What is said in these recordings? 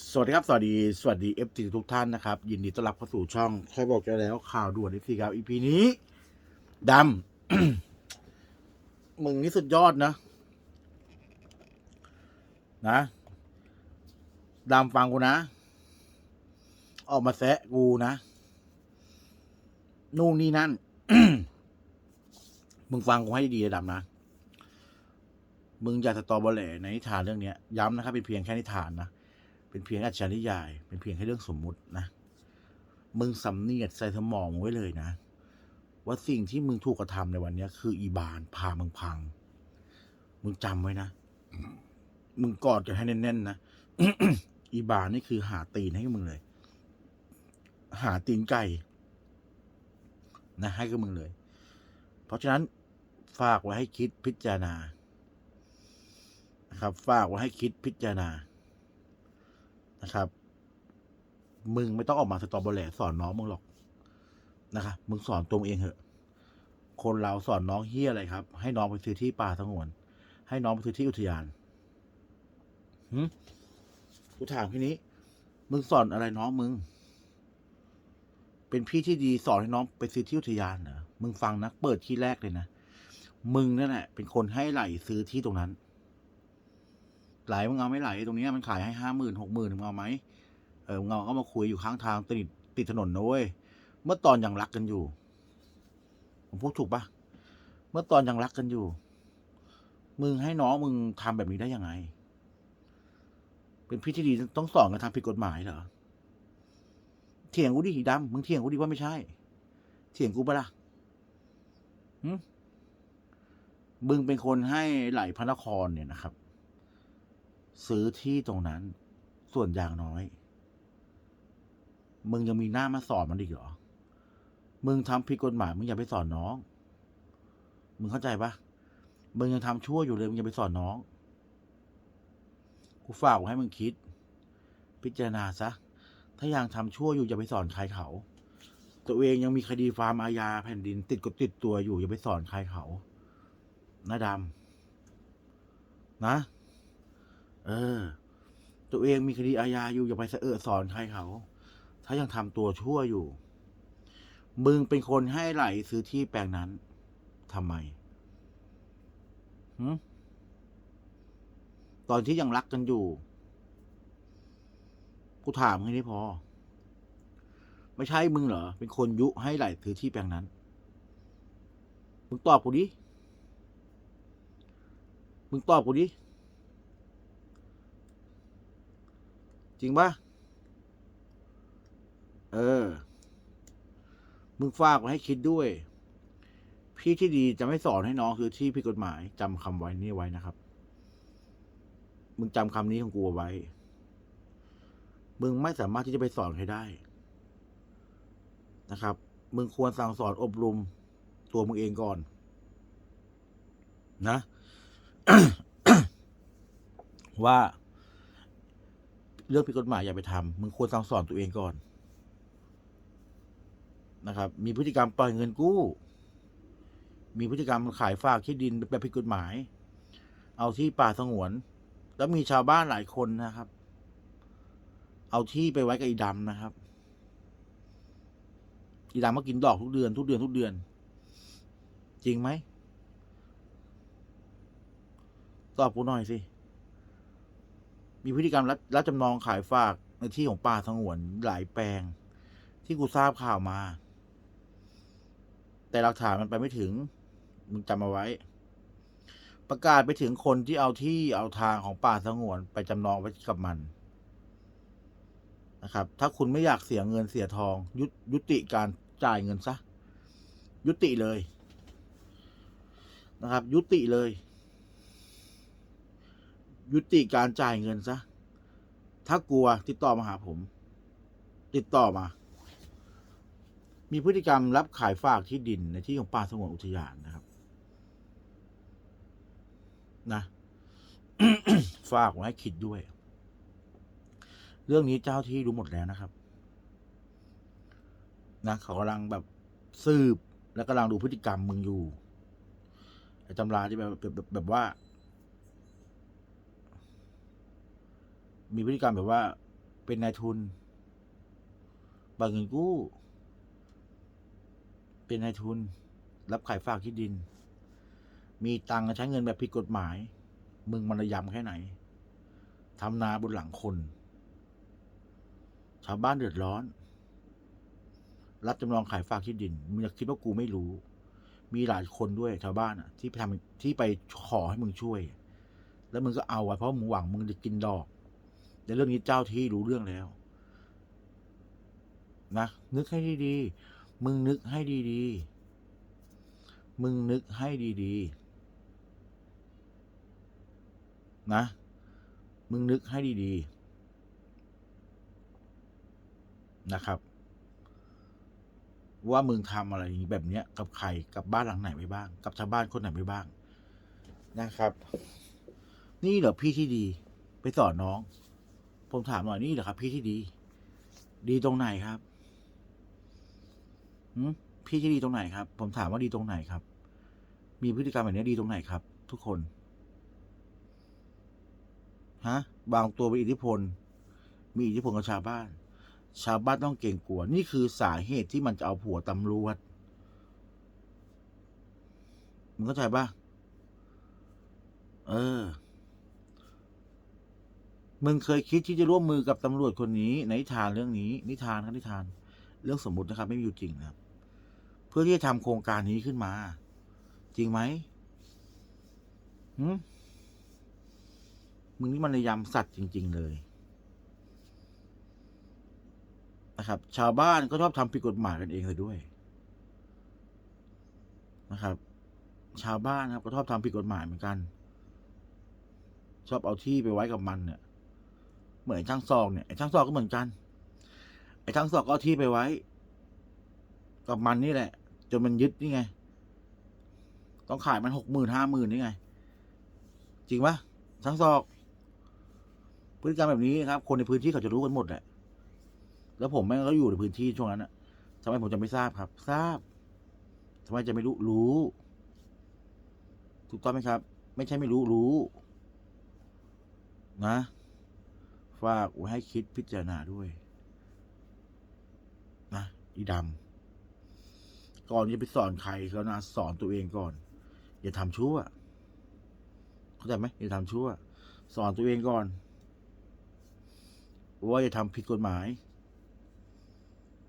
สวัสดีครับ สวัสดี สวัสดีเอฟซีทุกท่านนะครับ ยินดีต้อนรับเข้าสู่ช่องใครบอกจะแล้วข่าวด่วนเอฟซีครับอีพีนี้ดำ มึงนี่สุดยอดนะ นะดำฟังกูนะ ออกมาแซะกูนะ นู่นนี่นั่น มึงฟังกูให้ดีดำนะ มึงอย่าสตอเบอร์แหลในนิทานเรื่องเนี้ยย้ำนะครับเป็นเพียงแค่นิทานนะ เป็นเพียงอัจฉริยาย เป็นเพียงแค่เรื่องสมมุตินะ มึงสำเนียดใส่สมองไว้เลยนะ ว่าสิ่งที่มึงถูกกระทำในวันเนี้ยคืออีบานพามึงพัง มึงจำไว้นะ มึงกอดกันให้แน่นๆนะ อีบานนี่คือหาตีนให้กับมึงเลย หาตีนไก่นะให้กับมึงเลย เพราะฉะนั้นฝากไว้ให้คิดพิจารณา นะครับ ฝากไว้ให้คิดพิจารณา นะครับ มึงไม่ต้องออกมาสตอเบอร์แหลสอนน้องมึงหรอกนะครับมึงสอนตัวเองเถอะ คนเราสอนน้องเฮียอะไรครับ ให้น้องไปซื้อที่ป่าสงวน ให้น้องไปซื้อที่อุทยานหืมกูถามแค่นี้ มึงสอนอะไรน้องมึง เป็นพี่ที่ดีสอนให้น้องไปซื้อที่อุทยานเหรอ มึงฟังนะ เปิดที่แรกเลยนะ มึงนั่นแหละเป็นคนให้ไหลซื้อที่ตรงนั้น ไหลมึงเอาไม่ไหลตรงนี้มันขายให้ห้าหมื่นหกหมื่นมึงเอาไหมเออมึงเอาก็มาคุยอยู่ข้างทางติดติดถนนนะเว้ยเมื่อตอนยังรักกันอยู่ ผมพูดถูกปะเมื่อตอนยังรักกันอยู่ มึงให้น้องมึงทำแบบนี้ได้ยังไง เป็นพี่ที่ดีต้องสอนกันทำผิดกฎหมายเหรอเถียงกูดิดำมึงเถียงกูดิว่าไม่ใช่ เถียงกูปะล่ะมึงเป็นคนให้ไหลพระนครเนี่ยนะครับ ซื้อที่ตรงนั้น ส่วนอย่างน้อย มึงยังมีหน้ามาสอนมันอีกเหรอ มึงทำผิดกฎหมายมึงอย่าไปสอนน้อง มึงเข้าใจปะมึงยังทำชั่วอยู่เลยมึงอย่าไปสอนน้อง กูฝากไว้ให้มึงคิด พิจารณาซะ ถ้ายังทำชั่วอยู่อย่าไปสอนใครเขา ตัวเองยังมีคดีฟาร์มอาญาแผ่นดินติดกดติดตัวอยู่อย่าไปสอนใครเขานะดำนะ เออ ตัวเองมีคดีอาญาอยู่อย่าไปสะเอสอนใครเขา ถ้ายังทำตัวชั่วอยู่ มึงเป็นคนให้ไหลซื้อที่แปลงนั้นทำไมหืตอนที่ยังรักกันอยู่ กูถามแค่นี้พอ ไม่ใช่มึงเหรอ เป็นคนยุให้ไหลซื้อที่แปลงนั้น มึงตอบกูดิ มึงตอบกูดิ จริงปะเออ มึงฝากไว้ให้คิดด้วย พี่ที่ดีจะไม่สอนให้น้องคือที่ผิดกฎหมายจำคำไว้นี่ไว้นะครับ มึงจำคำนี้ของกูไว้ มึงไม่สามารถที่จะไปสอนใครได้ นะครับ มึงควรสั่งสอนอบรมตัวมึงเองก่อน นะ ว่า เรื่องผิดกฎหมายอย่าไปทำมึงควรสั่งสอนตัวเองก่อน นะครับ มีพฤติกรรมปล่อยเงินกู้ มีพฤติกรรมขายฝากที่ดินแบบผิดกฎหมาย เอาที่ป่าสงวน แล้วมีชาวบ้านหลายคนนะครับ เอาที่ไปไว้กับอีดำนะครับอีดำมากินดอกทุกเดือน ทุกเดือนทุกเดือน จริงไหมตอบกูหน่อยสิ มีพฤติกรรมรับรับจำนองขายฝากในที่ของป่าสงวนหลายแปลง ที่กูทราบข่าวมา แต่หลักฐานมันไปไม่ถึง มึงจำเอาไว้ ประกาศไปถึงคนที่เอาที่เอาทางของป่าสงวนไปจำนองไว้กับมันนะครับ ถ้าคุณไม่อยากเสียเงินเสียทองยยุติการจ่ายเงินซะ ยุติเลยนะครับ ยุติเลย ยุติการจ่ายเงินซะ ถ้ากลัวติดต่อมาหาผม ติดต่อมา มีพฤติกรรมรับขายฝากที่ดินในที่ของป่าสงวนอุทยานนะครับ นะฝากไว้ให้คิดด้วย เรื่องนี้เจ้าที่รู้หมดแล้วนะครับ นะเขากำลังแบบสืบ และกำลังดูพฤติกรรมมึงอยู่ไอ้ตำราที่แบบแบบแบบแบบว่า มีพฤติกรรมแบบว่า เป็นนายทุนบังเงินกู้ เป็นนายทุน รับขายฝากที่ดิน มีตังค์ใช้เงินแบบผิดกฎหมาย มึงมันระยำแค่ไหนทำนาบนหลังคน ชาวบ้านเดือดร้อน รับจำนองขายฝากที่ดิน มึงอยากคิดว่ากูไม่รู้ มีหลายคนด้วยชาวบ้านอะ ที่ไปทำที่ไปขอให้มึงช่วย แล้วมึงก็เอาไว้เพราะมึงหวังมึงจะกินดอก แต่เรื่องนี้เจ้าที่รู้เรื่องแล้ว นะ นึกให้ดีๆ มึงนึกให้ดีๆ มึงนึกให้ดีๆ นะ มึงนึกให้ดีๆ นะครับ ว่ามึงทำอะไรแบบเนี้ย กับใคร กับบ้านหลังไหนไปบ้าง กับชาวบ้านคนไหนไปบ้าง นะครับ นี่เหรอพี่ที่ดี ไปสอนน้อง ผมถามหน่อยนี่เหรอครับ พี่ที่ดี ดีตรงไหนครับหืมพี่ที่ดีตรงไหนครับ ผมถามว่าดีตรงไหนครับ มีพฤติกรรมแบบนี้ดีตรงไหนครับ ทุกคน ฮะ บางตัวเป็นอิทธิพล มีอิทธิพลกับชาวบ้าน ชาวบ้านต้องเกรงกลัว นี่คือสาเหตุที่มันจะเอาผัวตำรวจมึงเข้าใจปะเออ มึงเคยคิดที่จะร่วมมือกับตำรวจคนนี้ในนิทานเรื่องนี้ นิทานครับนิทาน เรื่องสมมุตินะครับ ไม่มีอยู่จริงนะครับ เพื่อที่จะทำโครงการนี้ขึ้นมา จริงไหมหืมมึงนี่มันระยำสัตว์จริง ๆ เลยนะครับ ชาวบ้านก็ชอบทำผิดกฎหมายกันเองเลยด้วยนะครับ ชาวบ้านครับก็ชอบทำผิดกฎหมายเหมือนกัน ชอบเอาที่ไปไว้กับมันเนี่ย เหมือนช่างซอกเนี่ยไอ้ช่างซอกก็เหมือนกัน ไอ้ช่างซอกก็ที่ไปไว้ กับมันนี่แหละ จนมันยึดนี่ไง ต้องขายมันหกหมื่นห้าหมื่นนี่ไง จริงปะช่างซอก พฤติกรรมแบบนี้นะครับ คนในพื้นที่เขาจะรู้กันหมดแหละ แล้วผมแม่งก็อยู่ในพื้นที่ช่วงนั้นอะทำไมผมจะไม่ทราบครับ ทราบทำไมจะไม่รู้รู้ถูกต้องไหมครับ ไม่ใช่ไม่รู้รู้ นะ ฝากไว้ให้คิดพิจารณาด้วยนะอีดำก่อนจะไปสอนใครแล้วนะสอนตัวเองก่อน อย่าทำชั่วเข้าใจไหมอย่าทำชั่ว สอนตัวเองก่อน ว่าอย่าทำผิดกฎหมาย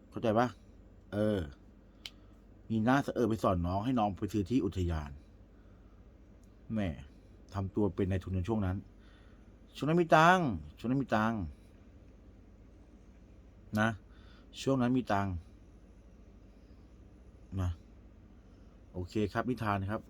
เข้าใจปะเออ มีหน้าเสออไปสอนน้องให้น้องไปซื้อที่อุทยานแม่ทำตัวเป็นในายทุนในช่วงนั้น ช่วงนั้นมีตังช่วงนั้นมีตังนะ ช่วงนั้นมีตังนะ โอเคครับนิทานครับ